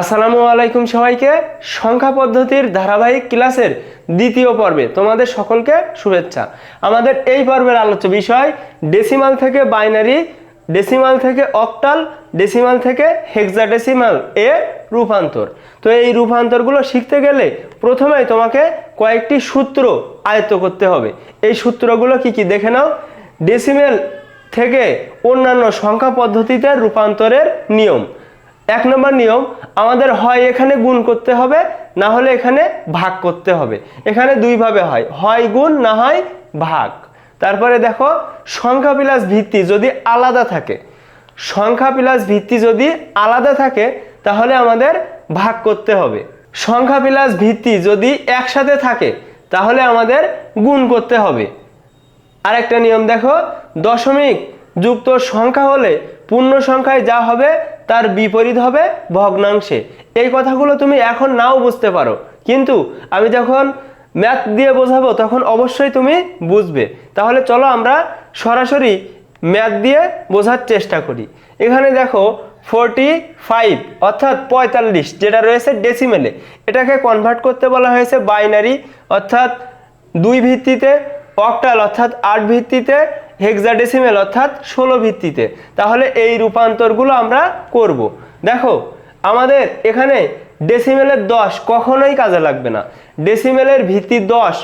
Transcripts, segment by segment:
আসসালামু আলাইকুম সবাইকে সংখ্যা পদ্ধতির ধারাবাহিক ক্লাসের দ্বিতীয় পর্বে তোমাদের সকলকে শুভেচ্ছা। আমাদের এই পর্বের আলোচ্য বিষয় ডেসিমাল থেকে বাইনারি ডেসিমাল থেকে অক্টাল ডেসিমাল থেকে হেক্সাডেসিমাল এ রূপান্তর। তো এই রূপান্তরগুলো শিখতে গেলে প্রথমেই তোমাকে কয়েকটি সূত্র আয়ত্ত করতে হবে। এই সূত্রগুলো কি কি দেখে নাও। ডেসিমেল থেকে অন্যান্য সংখ্যা পদ্ধতিতে রূপান্তরের নিয়ম। এক নম্বর নিয়ম, আমাদের হয় এখানে গুণ করতে হবে, না হলে এখানে ভাগ করতে হবে। এখানে দুইভাবে হয় হয় গুণ, না হয় ভাগ। তারপরে দেখো, সংখ্যা প্লাস ভিত্তি যদি আলাদা থাকে, সংখ্যা প্লাস ভিত্তি যদি আলাদা থাকে, তাহলে আমাদের ভাগ করতে হবে। সংখ্যা প্লাস ভিত্তি যদি একসাথে থাকে, তাহলে আমাদের গুণ করতে হবে। আরেকটা নিয়ম দেখো, দশমিক যুক্ত সংখ্যা হলে পূর্ণ সংখ্যায় যা হবে তার বিপরীত হবে ভগ্নাংশে। এই কথাগুলো তুমি এখন নাও বুঝতে পারো। কিন্তু আমি যখন ম্যাথ দিয়ে বোঝাবো, তখন অবশ্যই তুমি বুঝবে। তাহলে চলো আমরা সরাসরি ম্যাথ দিয়ে বোঝার চেষ্টা করি। এখানে দেখো ফোরটি ফাইভ অর্থাৎ পঁয়তাল্লিশ, যেটা রয়েছে ডেসিমেলে এটাকে কনভার্ট করতে বলা হয়েছে বাইনারি অর্থাৎ দুই ভিত্তিতে অক্টাল অর্থাৎ আট ভিত্তিতে হেক্সাডেসিমেল অর্থাৎ ষোলো ভিত্তিতে। তাহলে এই রূপান্তরগুলো আমরা করব। দেখো, আমাদের এখানে ডেসিমেলের দশ কখনোই কাজে লাগবে না। ডেসিমেলের ভিত্তি দশ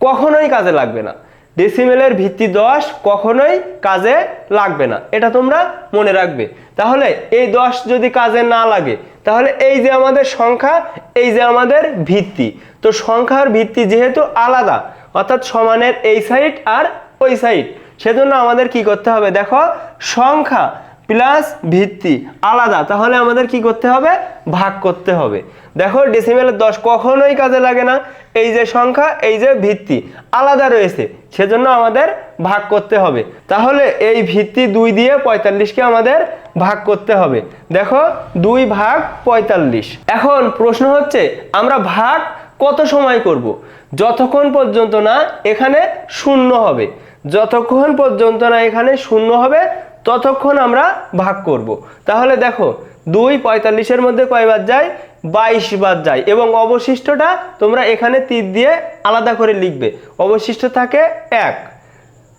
কখনোই কাজে লাগবে না। ডেসিমেলের ভিত্তি দশ কখনোই কাজে লাগবে না। এটা তোমরা মনে রাখবে। তাহলে এই দশ যদি কাজে না লাগে, তাহলে এই যে আমাদের সংখ্যা, এই যে আমাদের ভিত্তি। তো সংখ্যার ভিত্তি যেহেতু আলাদা, অর্থাৎ সমানের এই সাইড আর ওই সাইড সেজন্য আমাদের কি করতে হবে? দেখো, সংখ্যা প্লাস ভিত্তি আলাদা। তাহলে আমাদের কি করতে হবে? ভাগ করতে হবে। দেখো ডেসিমেলের দশ কখনোই কাজে লাগে না। এই যে সংখ্যা, এই যে ভিত্তি আলাদা রয়েছে। সেজন্য আমাদের ভাগ করতে হবে। তাহলে এই ভিত্তি দুই দিয়ে পঁয়তাল্লিশকে আমাদের ভাগ করতে হবে। দেখো, দুই ভাগ পঁয়তাল্লিশ। এখন প্রশ্ন হচ্ছে, আমরা ভাগ কত সময় করব? যতক্ষণ পর্যন্ত না এখানে শূন্য হবে। যতক্ষণ পর্যন্ত না এখানে শূন্য হবে, ততক্ষণ আমরা ভাগ করব। তাহলে দেখো, দুই পঁয়তাল্লিশের মধ্যে কয়বার যায়? বাইশ বার যায়। এবং অবশিষ্টটা তোমরা এখানে তীর দিয়ে আলাদা করে লিখবে। অবশিষ্ট থাকে এক।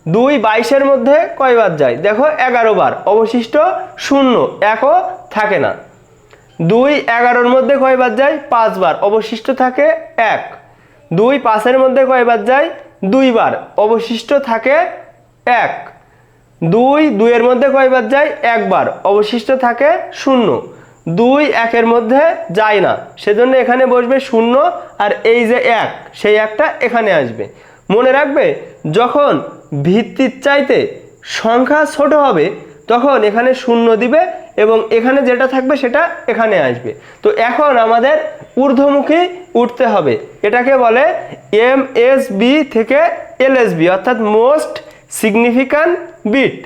দুই বাইশের মধ্যে কয়বার যায়? দেখো, এগারো বার। অবশিষ্ট শূন্য। একও থাকে না। দুই এগারোর মধ্যে কয়বার যায়? পাঁচবার অবশিষ্ট থাকে এক। দুই পাঁচের মধ্যে কয়বার যায়? দুইবার। অবশিষ্ট থাকে এক। দুই, দুইয়ের মধ্যে কয়বার যায়? একবার। অবশিষ্ট থাকে শূন্য। দুই একের মধ্যে যায় না। সেজন্য এখানে বসবে শূন্য আর এই যে এক, সেই একটা এখানে আসবে। মনে রাখবে, যখন ভিত্তির চাইতে সংখ্যা ছোট হবে, তখন এখানে শূন্য দিবে এবং এখানে যেটা থাকবে সেটা এখানে আসবে। তো এখন আমাদের ঊর্ধ্বমুখী উঠতে হবে। এটাকে বলে এম এস বি থেকে এল এস বি, অর্থাৎ মোস্ট সিগনিফিক্যান্ট বিট।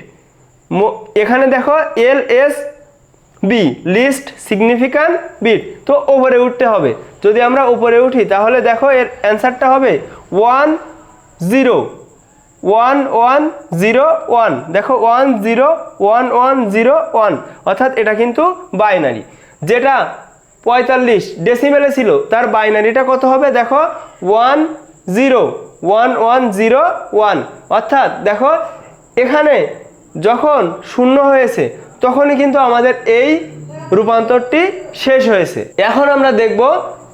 এখানে দেখো L S B, least significant bit. তো ওপরে উঠতে হবে। যদি আমরা উপরে উঠি, তাহলে দেখো এর অ্যান্সারটা হবে one zero, one one zero one. দেখো one zero, one one zero one, অর্থাৎ এটা কিন্তু বাইনারি। যেটা পঁয়তাল্লিশ ডেসিমেলে ছিল। তার বাইনারিটা কত হবে? দেখো one zero one one zero one অর্থাৎ দেখো, এখানে যখন শূন্য হয়েছে, তখনই কিন্তু আমাদের এই রূপান্তরটি শেষ হয়েছে। এখন আমরা দেখব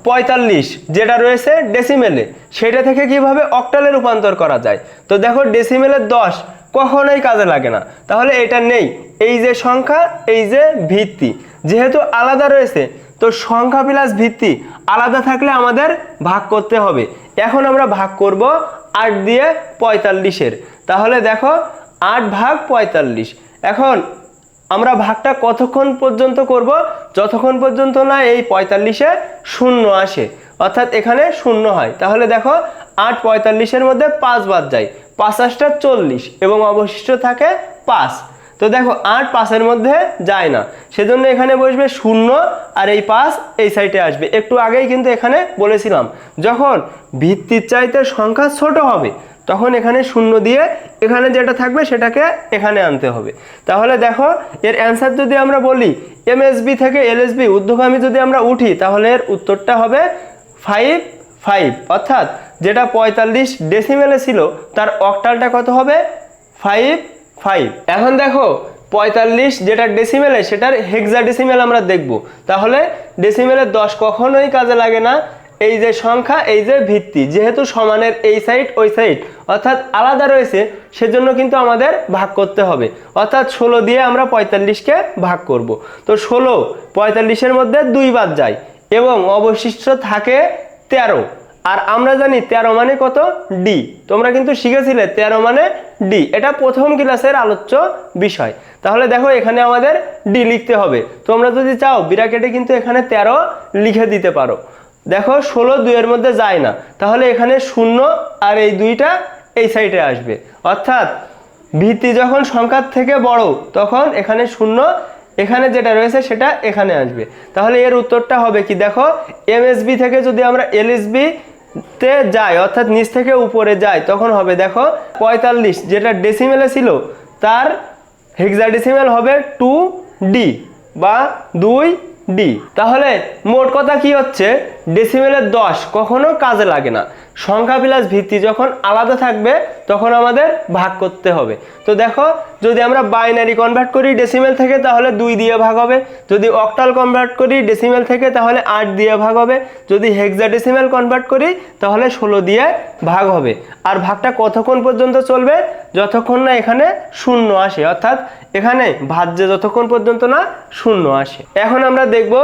পঁয়তাল্লিশ, যেটা রয়েছে ডেসিমেলে সেটা থেকে কীভাবে অক্টালে রূপান্তর করা যায়? তো দেখো ডেসিমেলের দশ কখনোই কাজে লাগে না। তাহলে এটা নেই। এই যে সংখ্যা, এই যে ভিত্তি। যেহেতু আলাদা রয়েছে তো সংখ্যা প্লাস ভিত্তি আলাদা থাকলে আমাদের ভাগ করতে হবে। এখন আমরা ভাগ করব আট দিয়ে পঁয়তাল্লিশের। তাহলে দেখো আট ভাগ পঁয়তাল্লিশ। এখন আমরা ভাগটা কতক্ষণ পর্যন্ত করব? যতক্ষণ পর্যন্ত না এই পঁয়তাল্লিশে শূন্য আসে, অর্থাৎ এখানে শূন্য হয়। তাহলে দেখো আট পঁয়তাল্লিশের মধ্যে পাঁচ বাদ যায়। পাঁচাশটা চল্লিশ এবং অবশিষ্ট থাকে পাঁচ। তো দেখো আট পাঁচের মধ্যে যায় না। সেজন্য এখানে বসবে শূন্য আর এই পাঁচ এই সাইডে আসবে। একটু আগেই কিন্তু এখানে বলেছিলাম, যখন ভিত্তির চাইতে সংখ্যা ছোট হবে, তখন এখানে শূন্য দিয়ে এখানে যেটা থাকবে সেটাকে এখানে আনতে হবে। তাহলে দেখো এর অ্যান্সার যদি আমরা বলি এমএসবি থেকে এলএসবি ঊর্ধ্বগামী যদি আমরা উঠি, তাহলে এর উত্তরটা হবে ফাইভ ফাইভ অর্থাৎ যেটা পঁয়তাল্লিশ ডেসিমেলে ছিল, তার অক্টালটা কত হবে? ফাইভ ফাইভ এখন দেখো, পঁয়তাল্লিশ যেটা ডেসিমেলে সেটার হেক্সা ডেসিমেল আমরা দেখব। তাহলে ডেসিমেলের দশ কখনোই কাজে লাগে না। এই যে সংখ্যা, এই যে ভিত্তি, যেহেতু সমানের এই সাইড ওই সাইড অর্থাৎ আলাদা রয়েছে, সেজন্য কিন্তু আমাদের ভাগ করতে হবে। অর্থাৎ ষোলো দিয়ে আমরা পঁয়তাল্লিশকে ভাগ করব। তো ষোলো, পঁয়তাল্লিশের মধ্যে দুই বাদ যায়, এবং অবশিষ্ট থাকে তেরো। আর আমরা জানি তেরো মানে কত? ডি তোমরা কিন্তু শিখেছিলে তেরো মানে ডি এটা প্রথম ক্লাসের আলোচ্য বিষয়। তাহলে দেখো এখানে আমাদের ডি লিখতে হবে। তোমরা যদি চাও বিরাকেটে কিন্তু এখানে তেরো লিখে দিতে পারো। দেখো, ষোলো দুইয়ের মধ্যে যায় না। তাহলে এখানে শূন্য আর এই দুইটা এই সাইডে আসবে। অর্থাৎ ভিত্তি যখন সংখ্যার থেকে বড়, তখন এখানে শূন্য, এখানে যেটা রয়েছে সেটা এখানে আসবে। তাহলে এর উত্তরটা হবে কি? দেখো এমএসবি থেকে যদি আমরা এলএসবি তে যায়, অর্থাৎ নিচ থেকে উপরে যায়, তখন হবে, দেখো, পঁয়তাল্লিশ, যেটা ডেসিমেলে ছিল, তার হেক্সাডেসিমেল হবে টু ডি বা দুই ডি তাহলে মোট কথা কি হচ্ছে? ডেসিমেলের দশ, কখনো কাজে লাগে না। সংখ্যা প্লাস ভিত্তি যখন আলাদা থাকবে, তখন আমাদের ভাগ করতে হবে। তো দেখো, যদি আমরা বাইনারি কনভার্ট করি ডেসিমেল থেকে, তাহলে দুই দিয়ে ভাগ হবে। যদি অক্টাল কনভার্ট করি ডেসিমেল থেকে, তাহলে আট দিয়ে ভাগ হবে। যদি হেক্সা ডেসিমেল কনভার্ট করি, তাহলে ষোলো দিয়ে ভাগ হবে। আর ভাগটা কতক্ষণ পর্যন্ত চলবে? যতক্ষণ না এখানে শূন্য আসে। অর্থাৎ এখানে ভাজ্যে যতক্ষণ পর্যন্ত না শূন্য আসে। এখন আমরা দেখব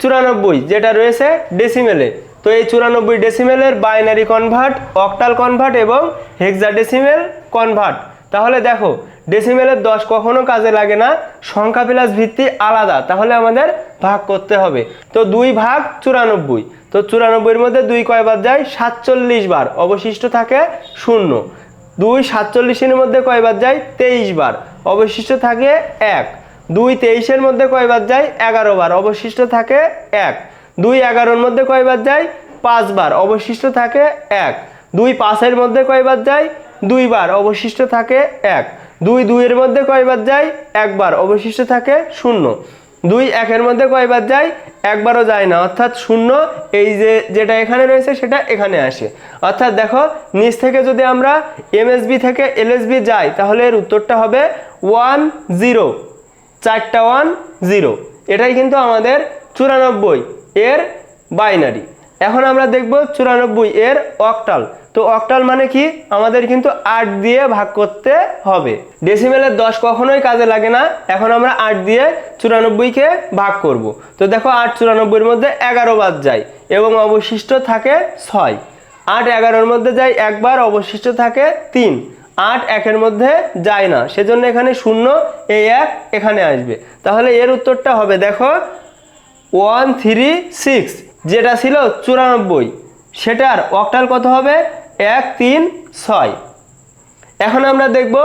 চুরানব্বই, যেটা রয়েছে ডেসিমেলে তো এই চুরানব্বই ডেসিমেলের বাইনারি কনভার্ট অক্টাল কনভার্ট এবং হেক্সাডেসিমেল কনভার্ট তাহলে দেখো ডেসিমেলের দশ কখনো কাজে লাগে না, সংখ্যা প্লাস ভিত্তি আলাদা, তাহলে আমাদের ভাগ করতে হবে। তো দুই ভাগ চুরানব্বই। তো চুরানব্বইয়ের মধ্যে দুই কয়বার যায়? সাতচল্লিশ বার, অবশিষ্ট থাকে শূন্য। দুই সাতচল্লিশের মধ্যে কয়বার যায়? তেইশ বার, অবশিষ্ট থাকে এক। দুই তেইশের মধ্যে কয়বার যায়? এগারো বার, অবশিষ্ট থাকে এক। দুই এগারোর মধ্যে কয়বার যায়? পাঁচবার। অবশিষ্ট থাকে এক। দুই পাঁচের মধ্যে কয়বার যায়? দুইবার। অবশিষ্ট থাকে এক। দুই দুইয়ের মধ্যে কয়বার যায়? একবার। অবশিষ্ট থাকে শূন্য। দুই একের মধ্যে কয়বার যায়? একবারও যায় না। অর্থাৎ শূন্য, এই যে যেটা এখানে রয়েছে সেটা এখানে আসে। অর্থাৎ দেখো, নিচ থেকে যদি আমরা এমএসবি থেকে এলএসবি যাই, তাহলে এর উত্তরটা হবে ওয়ান জিরো। চারটা ওয়ান জিরো। এটাই কিন্তু আমাদের চুরানব্বই। এর বাইনারি। এখন আমরা দেখব চুরানব্বই এর অক্টাল। তো অক্টাল মানে কি? আমাদের কিন্তু আট দিয়ে ভাগ করতে হবে। ডেসিমেলের দশ কখনোই কাজে লাগে না। এখন আমরা আট দিয়ে চুরানব্বইকে ভাগ করব। তো দেখো আট চুরানব্বইয়ের মধ্যে এগারো বাদ যায় এবং অবশিষ্ট থাকে ছয়। আট এগারোর মধ্যে যায় একবার, অবশিষ্ট থাকে তিন। আট একের মধ্যে যায় না। সেজন্য এখানে শূন্য এই এক এখানে আসবে। তাহলে এর উত্তরটা হবে, দেখো ওয়ান থ্রি সিক্স, যেটা ছিল চুরানব্বই, সেটার অক্টাল কত হবে? এক তিন ছয়। এখন আমরা দেখব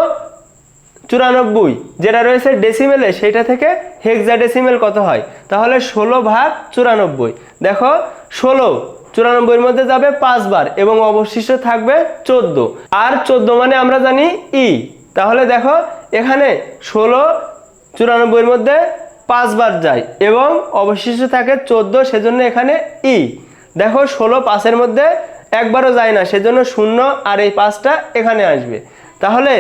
চুরানব্বই, যেটা রয়েছে ডেসিমেলে সেটা থেকে হেক্সা ডেসিমেল কত হয়? তাহলে ষোলো ভাগ চুরানব্বই। দেখো, ষোলো চুরানব্বইয়ের মধ্যে যাবে পাঁচবার এবং অবশিষ্ট থাকবে চোদ্দ। আর চোদ্দ মানে আমরা জানি ই তাহলে দেখো, এখানে ষোলো চুরানব্বইয়ের মধ্যে পাঁচবার যায় এবং অবশিষ্ট থাকে চোদ্দ, সেজন্য এখানে ই। দেখো, ষোলো পাঁচের মধ্যে একবারও যায় না, সেজন্য শূন্য আর এই পাঁচটা এখানে আসবে। তাহলে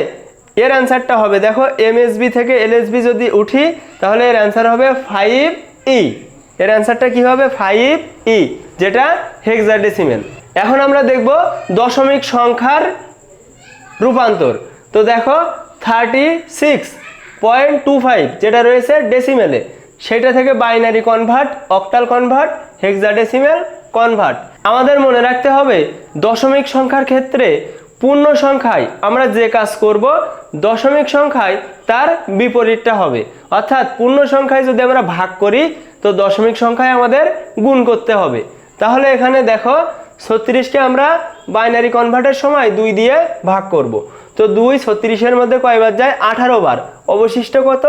এর অ্যান্সারটা হবে, দেখো, এমএসবি থেকে এলএসবি যদি উঠি, তাহলে এর অ্যান্সার হবে ফাইভ ই। এর অ্যান্সারটা কি হবে? ফাইভ ই, যেটা হেক্সাডেসিমেল। এখন আমরা দেখব দশমিক সংখ্যার রূপান্তর। তো দেখো, thirty six. Point two five যেটা রয়েছে ডেসিমেলে সেটা থেকে binary convert octal convert hexadecimal convert আমাদের মনে রাখতে হবে দশমিক সংখ্যার ক্ষেত্রে পূর্ণ সংখ্যায় আমরা যে কাজ করব, দশমিক সংখ্যায় তার বিপরীতটা হবে। অর্থাৎ পূর্ণ সংখ্যায় যদি আমরা ভাগ করি, তো দশমিক সংখ্যায় আমাদের গুণ করতে হবে। তাহলে এখানে দেখো ছত্রিশকে আমরা বাইনারি কনভার্টের সময় দুই দিয়ে ভাগ করব। তো দুই ছত্রিশের মধ্যে কয়বার যায়? আঠারো বার। অবশিষ্ট কত?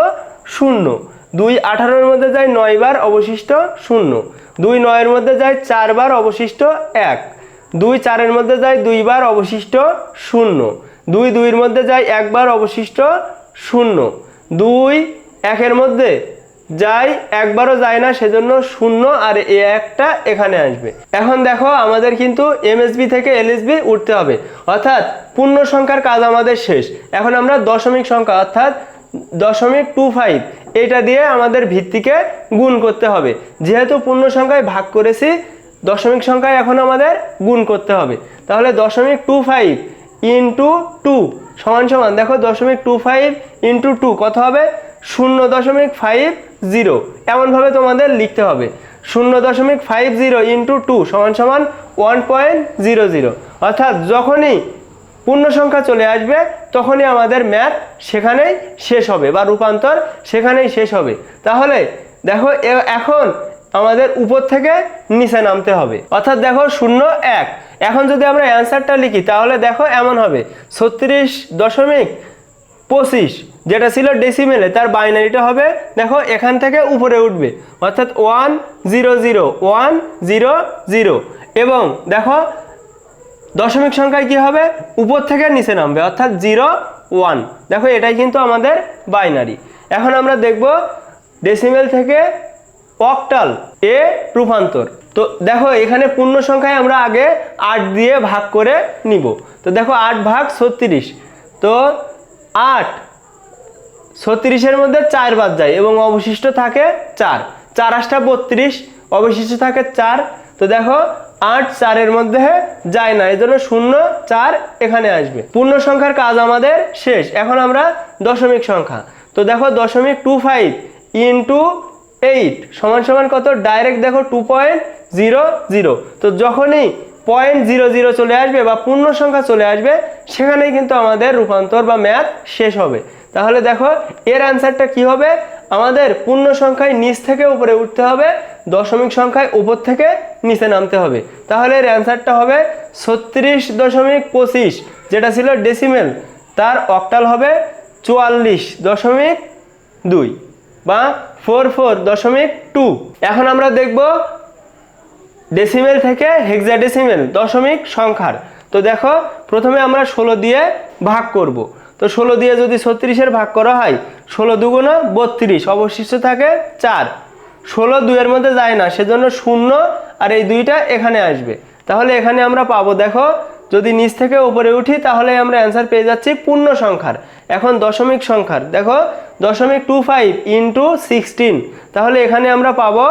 শূন্য। দুই আঠারোর মধ্যে যায় নয় বার, অবশিষ্ট শূন্য। দুই নয়ের মধ্যে যায় চারবার অবশিষ্ট এক। দুই চারের মধ্যে যায় দুইবার অবশিষ্ট শূন্য। দুই দুইয়ের মধ্যে যায় একবার অবশিষ্ট শূন্য। দুই একের মধ্যে যাই একবারও যায় না, সেজন্য শূন্য আর এ একটা এখানে আসবে। এখন দেখো আমাদের কিন্তু এমএসবি থেকে এলএসবি উঠতে হবে। অর্থাৎ পূর্ণ সংখ্যার কাজ আমাদের শেষ। এখন আমরা দশমিক সংখ্যা, অর্থাৎ দশমিক টু ফাইভ, এটা দিয়ে আমাদের ভিত্তিকে গুণ করতে হবে। যেহেতু পূর্ণ সংখ্যায় ভাগ করেছি, দশমিক সংখ্যায় এখন আমাদের গুণ করতে হবে। তাহলে দশমিক টু ফাইভ ইন্টু টু সমান সমান, দেখো দশমিক টু ফাইভ ইন্টু টু, কত হবে? শূন্য দশমিক ফাইভ জিরো এমনভাবে তোমাদের লিখতে হবে। শূন্য দশমিক ফাইভ জিরো ইন্টু টু সমান সমান ওয়ান পয়েন্ট জিরো জিরো অর্থাৎ যখনই পূর্ণ সংখ্যা চলে আসবে, তখনই আমাদের ম্যাথ সেখানেই শেষ হবে বা রূপান্তর সেখানেই শেষ হবে। তাহলে দেখো এখন আমাদের উপর থেকে নিচে নামতে হবে। অর্থাৎ দেখো, শূন্য এক। এখন যদি আমরা অ্যান্সারটা লিখি, তাহলে দেখো এমন হবে। ছত্রিশ দশমিক পঁচিশ, যেটা ছিল ডেসিমেলে তার বাইনারিটা হবে, দেখো, এখান থেকে উপরে উঠবে, অর্থাৎ one zero zero one zero zero এবং দেখো, দশমিক সংখ্যায় কি হবে? উপর থেকে নিচে নামবে, অর্থাৎ জিরো ওয়ান দেখো, এটাই কিন্তু আমাদের বাইনারি এখন আমরা দেখব ডেসিমেল থেকে অক্টাল এ রূপান্তর, তো দেখো, এখানে পূর্ণ সংখ্যায় আমরা আগে আট দিয়ে ভাগ করে নিব, তো দেখো, আট ভাগ ছত্রিশ, তো আট। ছত্রিশের মধ্যে চার বাদ যায় এবং অবশিষ্ট থাকে চার। চার আটটা বত্রিশ, অবশিষ্ট থাকে চার। তো দেখো, আট চারের মধ্যে যায় না এই জন্য শূন্য, চার এখানে আসবে। পূর্ণ সংখ্যার কাজ আমাদের শেষ। এখন আমরা দশমিক সংখ্যা। তো দেখো, দশমিক টু ফাইভ ইন্টু এইট সমান সমান কত? ডাইরেক্ট দেখো, টু পয়েন্ট জিরো জিরো। তো যখনই পয়েন্ট জিরো জিরো চলে আসবে বা পূর্ণ সংখ্যা চলে আসবে, সেখানেই কিন্তু আমাদের রূপান্তর বা ম্যাথ শেষ হবে। তাহলে দেখো, এর অ্যান্সারটা কি হবে? আমাদের পূর্ণ সংখ্যায় নিচ থেকে উপরে উঠতে হবে, দশমিক সংখ্যায় উপর থেকে নিচে নামতে হবে। তাহলে এর অ্যান্সারটা হবে ছত্রিশ দশমিক পঁচিশ, যেটা ছিল ডেসিমেল তার অক্টাল হবে চুয়াল্লিশ দশমিক দুই বা ফোর ফোর দশমিক টু এখন আমরা দেখব ডেসিমেল থেকে হেক্সাডেসিমেল দশমিক সংখ্যার। তো দেখো, প্রথমে আমরা ষোলো দিয়ে ভাগ করব। তো ষোলো দিয়ে যদি ছত্রিশের ভাগ করা হয়, ষোলো দুগুণ বত্রিশ, অবশিষ্ট থাকে চার। ষোলো দুইয়ের মধ্যে যায় না, সেজন্য শূন্য আর এই দুইটা এখানে আসবে। তাহলে এখানে আমরা পাবো, দেখো, যদি নিচ থেকে উপরে উঠি, তাহলে আমরা অ্যান্সার পেয়ে যাচ্ছি পূর্ণ সংখ্যার। এখন দশমিক সংখ্যার। দেখো, দশমিক টু ফাইভ ইন্টু সিক্সটিন তাহলে এখানে আমরা পাবো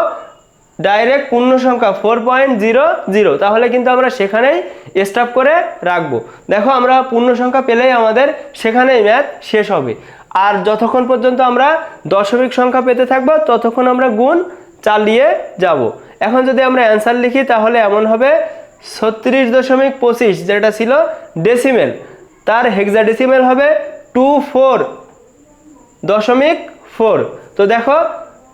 ডাইরেক্ট পূর্ণ সংখ্যা ফোর পয়েন্ট জিরো জিরো তাহলে কিন্তু আমরা সেখানেই স্টপ করে রাখব। দেখো আমরা পূর্ণ সংখ্যা পেলেই আমাদের সেখানেই ম্যাথ শেষ হবে। আর যতক্ষণ পর্যন্ত আমরা দশমিক সংখ্যা পেতে থাকব, ততক্ষণ আমরা গুণ চালিয়ে যাব। এখন যদি আমরা অ্যান্সার লিখি, তাহলে এমন হবে, ছত্রিশ দশমিক পঁচিশ, যেটা ছিল ডেসিমেল তার হেক্সাডেসিমেল হবে টু ফোর দশমিক ফোর তো দেখো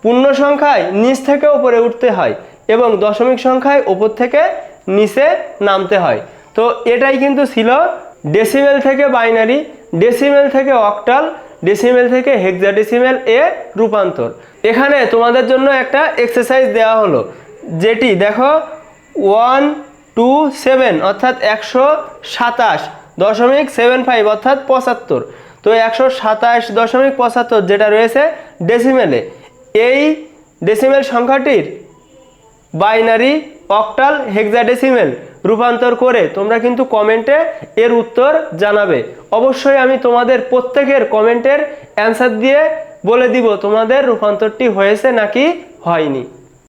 পূর্ণ সংখ্যায় নিচ থেকে উপরে উঠতে হয় এবং দশমিক সংখ্যায় উপর থেকে নিচে নামতে হয়। তো এটাই কিন্তু ছিল ডেসিমেল থেকে বাইনারি ডেসিমেল থেকে অক্টাল ডেসিমেল থেকে হেক্সাডেসিমেল এ রূপান্তর। এখানে তোমাদের জন্য একটা এক্সারসাইজ দেওয়া হলো, যেটি দেখো ওয়ান টু সেভেন অর্থাৎ একশো সাতাশ দশমিক সেভেন ফাইভ অর্থাৎ পঁচাত্তর। তো একশো সাতাশ দশমিক পঁচাত্তর যেটা রয়েছে ডেসিমেলে এই ডেসিমেল সংখ্যাটির বাইনারি অক্টাল হেক্সাডেসিমেল রূপান্তর করে তোমরা কিন্তু কমেন্টে এর উত্তর জানাবে। অবশ্যই আমি তোমাদের প্রত্যেকের কমেন্টের অ্যান্সার দিয়ে বলে দিব তোমাদের রূপান্তরটি হয়েছে নাকি হয়নি।